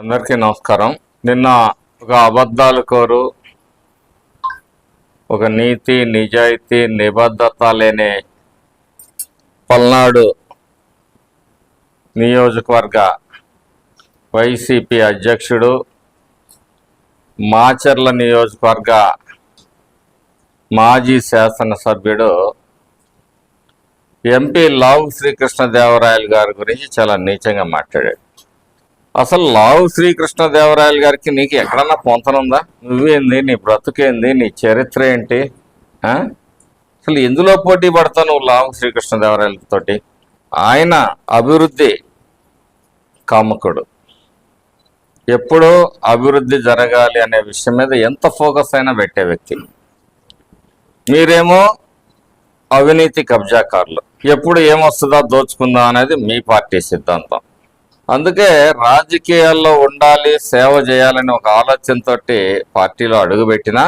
అందరికీ నమస్కారం. నిన్న ఒక అబద్ధాలు కోరు ఒక నీతి నిజాయితీ నిబద్ధత లేని పల్నాడు నియోజకవర్గ వైసీపీ అధ్యక్షుడు మాచర్ల నియోజకవర్గ మాజీ శాసనసభ్యుడు ఎంపీ లావు శ్రీకృష్ణదేవరాయలు గారి గురించి చాలా నీచంగా మాట్లాడాడు. అసలు లావు శ్రీకృష్ణదేవరాయలు గారికి నీకు ఎక్కడన్నా పొంతనుందా? నువ్వేంది? నీ బ్రతుకేంది? నీ చరిత్ర ఏంటి? అసలు ఎందులో పోటీ పడతావు నువ్వు లావు శ్రీకృష్ణదేవరాయలతోటి ఆయన అభివృద్ధి కామకుడు. ఎప్పుడూ అభివృద్ధి జరగాలి అనే విషయం మీద ఎంత ఫోకస్ అయినా పెట్టే వ్యక్తి. మీరేమో అవినీతి కబ్జాకారులు. ఎప్పుడు ఏమొస్తుందా దోచుకుందా అనేది మీ పార్టీ సిద్ధాంతం. అందుకే రాజకీయాల్లో ఉండాలి సేవ చేయాలని ఒక ఆలోచనతో పార్టీలో అడుగుపెట్టినా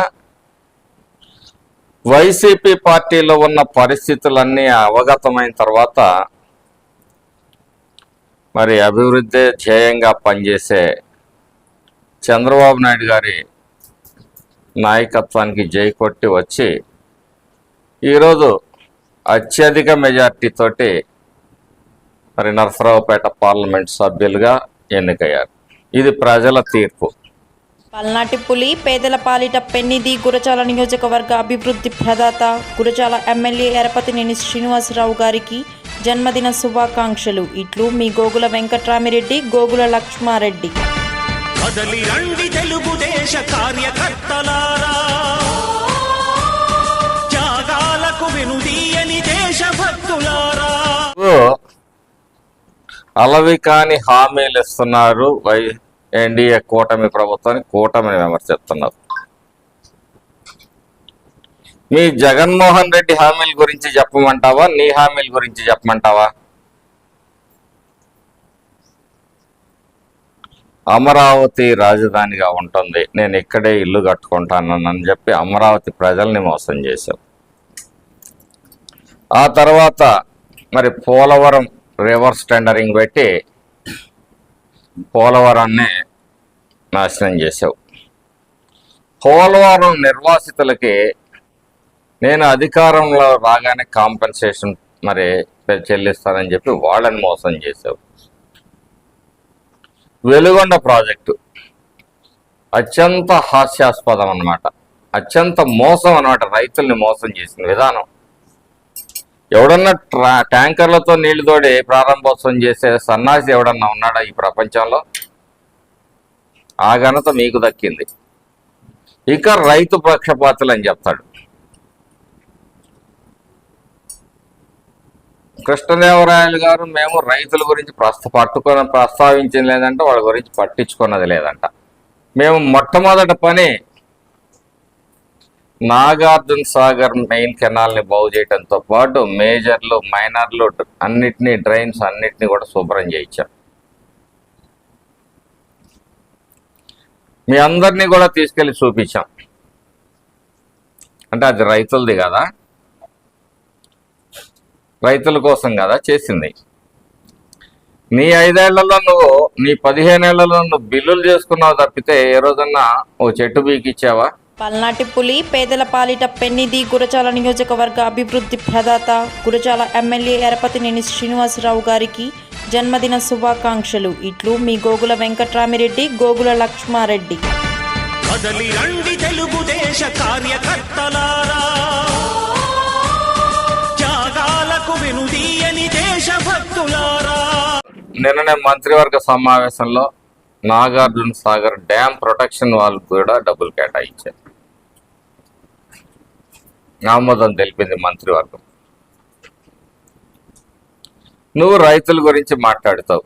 వైసీపీ పార్టీలో ఉన్న పరిస్థితులన్నీ అవగతమైన తర్వాత మరి అభివృద్ధి ధ్యేయంగా పనిచేసే చంద్రబాబు నాయుడు గారి నాయకత్వానికి జై కొట్టి వచ్చి ఈరోజు అత్యధిక మెజార్టీతోటి మరి నరసరావుపేట పార్లమెంట్ సభ్యులుగా ఎన్నికయ్యారు. ఇది ప్రజల తీర్పు. పల్నాటి పులి పేదల పాలిట పెన్నిది గురజాల నియోజకవర్గ అభివృద్ధి ప్రదాత గురజాల ఎమ్మెల్యే ఎరపతినేని శ్రీనివాసరావు గారికి జన్మదిన శుభాకాంక్షలు. ఇట్లు మీ గోగుల వెంకట్రామిరెడ్డి గోగుల లక్ష్మారెడ్డి. కదలి రండి తెలుగుదేశ కార్యకర్తలారా. అలవి కాని హామీలు ఇస్తున్నారు వై ఎన్డీఏ కూటమి ప్రభుత్వాన్ని కూటమిని విమర్శిస్తున్నారు. మీ జగన్మోహన్ రెడ్డి హామీల గురించి చెప్పమంటావా? నీ హామీల గురించి చెప్పమంటావా? అమరావతి రాజధానిగా ఉంటుంది. నేను ఇక్కడే ఇల్లు కట్టుకుంటానని చెప్పి అమరావతి ప్రజల్ని మోసం చేశాం ఆ తర్వాత మరి పోలవరం రివర్స్ టెండరింగ్ పెట్టి పోలవరాన్ని నాశనం చేశావు. పోలవరం నిర్వాసితులకి నేను అధికారంలో రాగానే కాంపెన్సేషన్ మరి చెల్లిస్తానని చెప్పి వాళ్ళని మోసం చేశావు. వెలుగొండ ప్రాజెక్టు అత్యంత హాస్యాస్పదం అన్నమాట. అత్యంత మోసం అన్నమాట రైతుల్ని మోసం చేసిన విధానం. ఎవడన్నా ట్రా ట్యాంకర్లతో నీళ్ళు తోడి ప్రారంభోత్సవం చేసే సన్నాసి ఎవడన్నా ఉన్నాడా ఈ ప్రపంచంలో? ఆ ఘనత మీకు దక్కింది. ఇక రైతు పక్షపాతులు అని చెప్తాడు. కృష్ణదేవరాయలు గారు మేము రైతుల గురించి ప్రస్త పట్టుకొని ప్రస్తావించింది లేదంటే వాళ్ళ గురించి పట్టించుకున్నది లేదంట. మేము మొట్టమొదటి పని నాగార్జున సాగర్ మెయిన్ కెనాల్ని బాగు చేయడంతో పాటు మేజర్లు మైనర్లు అన్నిటినీ డ్రైన్స్ అన్నిటినీ కూడా శుభ్రం చేయించాం మీ అందరినీ కూడా తీసుకెళ్ళి చూపించాం. అంటే అది రైతులది కదా? రైతుల కోసం కదా చేసింది. నీ ఐదేళ్ళలో నువ్వు నీ పదిహేనేళ్ళలో నువ్వు బిల్లులు చేసుకున్నావు తప్పితే ఏ రోజన్నా ఓ చెట్టు బీకిచ్చావా? పల్నాటి పులి పేదల పాలిట పెన్నిది గురజాల నియోజకవర్గ అభివృద్ధి ప్రదాత గురజాల ఎమ్మెల్యే ఎరపతినేని శ్రీనివాసరావు గారికి జన్మదిన శుభాకాంక్షలు. ఇట్లు మీ గోగుల వెంకట్రామిరెడ్డి గోగుల లక్ష్మారెడ్డి. కదలి రండి తెలుగుదేశ కార్యకర్తలారా. త్యాగాలకు వెనుదీయని దేశభక్తులారా నిన్ననే మంత్రివర్గ సమావేశంలో నాగార్జున సాగర్ డ్యామ్ ప్రొటెక్షన్ వాళ్ళకు కూడా డబ్బులు కేటాయించారు. ఆమోదం తెలిపింది మంత్రివర్గం. నువ్వు రైతుల గురించి మాట్లాడుతావు.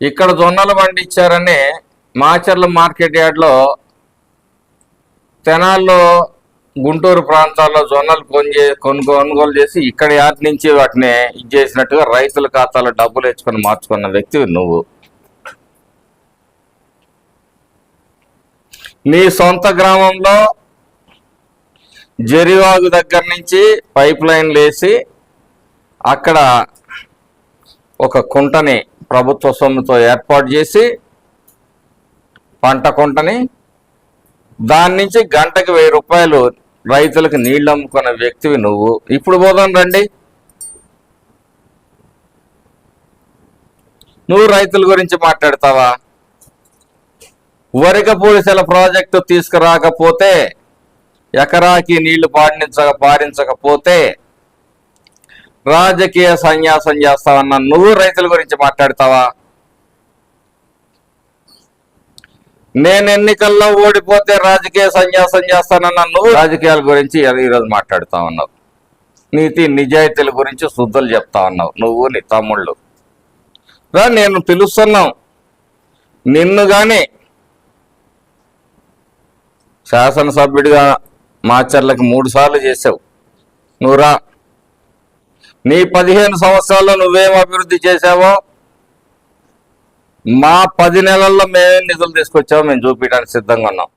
ఇక్కడ జొన్నలు పండించారని మాచర్ల మార్కెట్ యార్డ్లో తెనాల్లో గుంటూరు ప్రాంతాల్లో జొన్నలు కొనుగే కొను కొనుగోలు చేసి ఇక్కడ యార్డ్ నుంచి వాటిని ఇది చేసినట్టుగా రైతుల ఖాతాలో డబ్బులు తెచ్చుకొని మార్చుకున్న వ్యక్తివి నువ్వు. నీ సొంత గ్రామంలో జరివాగు దగ్గర నుంచి పైప్ లైన్ లేసి అక్కడ ఒక కుంటని ప్రభుత్వ సొమ్ముతో ఏర్పాటు చేసి పంట కుంటని దాని నుంచి గంటకి వెయ్యి రూపాయలు రైతులకు నీళ్ళు అమ్ముకున్న వ్యక్తివి నువ్వు. ఇప్పుడు పోదాం రండి. నువ్వు రైతుల గురించి మాట్లాడతావా? వరిక పూడిసెల ప్రాజెక్టు తీసుకురాకపోతే ఎకరాకి నీళ్ళు పాడించక పారించకపోతే రాజకీయ సన్యాసం చేస్తావన్న నువ్వు రైతుల గురించి మాట్లాడతావా? నేను ఎన్నికల్లో ఓడిపోతే రాజకీయ సన్యాసం చేస్తానన్న నువ్వు రాజకీయాల గురించి ఈరోజు మాట్లాడుతా ఉన్నావు. నీతి నిజాయితీల గురించి శుద్ధులు చెప్తా ఉన్నావు. నువ్వు నీ తమ్ముళ్ళు. రా నేను పిలుస్తున్నాం. నిన్ను కానీ శాసనసభ్యుడిగా మాచర్లకు మూడు సార్లు చేసావు నూరా నీ పదిహేను సంవత్సరాల్లో నువ్వేం అభివృద్ధి చేసావో మా పది నెలల్లో మేమేం నిధులు తీసుకొచ్చావో మేము చూపించడానికి సిద్ధంగా ఉన్నాం.